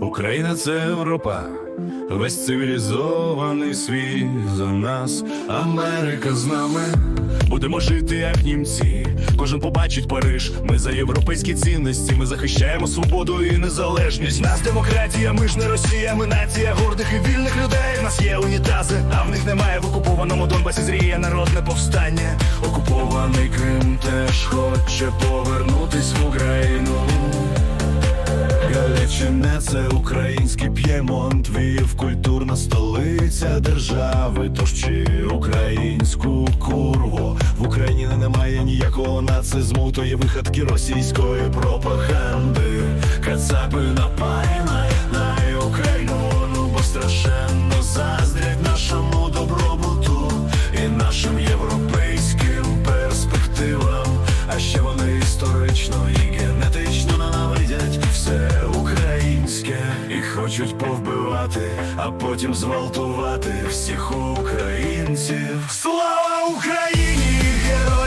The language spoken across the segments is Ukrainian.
Україна це Європа, весь цивілізований світ за нас, Америка з нами. Будемо жити, як німці. Кожен побачить Париж. Ми за європейські цінності. Ми захищаємо свободу і незалежність. Нас демократія, ми ж не Росія, ми нація гордих і вільних людей. В нас є унітази, а в них немає в окупованому Донбасі зріє народне повстання. Окупований Крим теж хоче повернутись в Україну. Галичина це український п'ємонт, Вів культурна столиця держави. Тож чи українську курву в Україні немає ніякого нацизму, то є вихадки російської пропаганди. Кацапи напає на, на Україну, хочуть повбивати, а потім зґвалтувати всіх українців. Слава Україні! Героям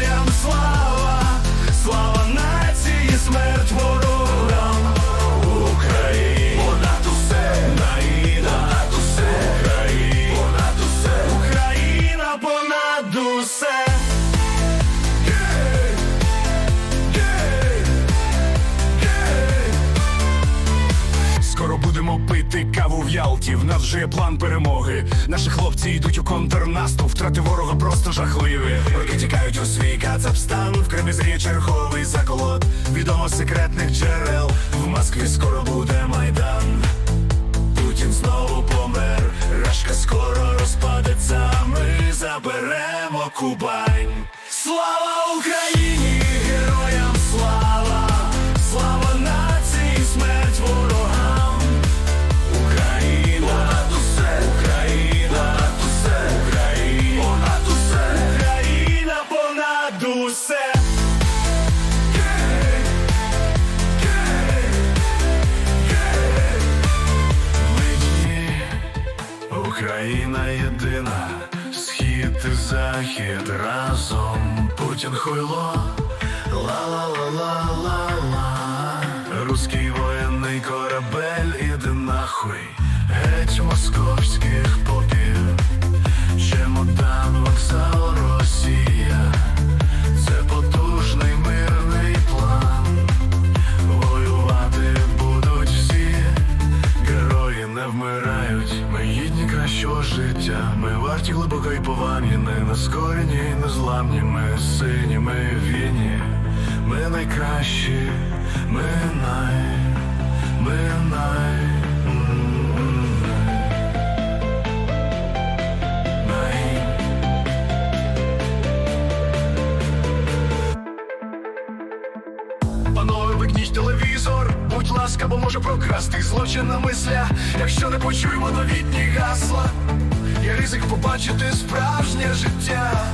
в Ялті. В нас вже є план перемоги. Наші хлопці йдуть у контрнаступ. Втрати ворога просто жахливі. Роки тікають у свій Кацапстан. В Кримі зріє черговий заколот. Відомо секретних джерел. В Москві скоро буде майдан. Путін знову помер. Рашка скоро розпадеться. Ми заберемо Кубань. Слава Україні! Україна єдина, схід і захід разом. Путін хуйло, ла-ла-ла-ла-ла-ла. Життя. Ми варті глибокої поваги, не нескорені, незламні. Ми сині, ми вільні, ми найкращі, ми най, ми най. Панове, вимкніть телевізор, будь ласка, бо може прокрасти злочинна мисля, якщо не почуємо новітні гасла, є ризик побачити справжнє життя.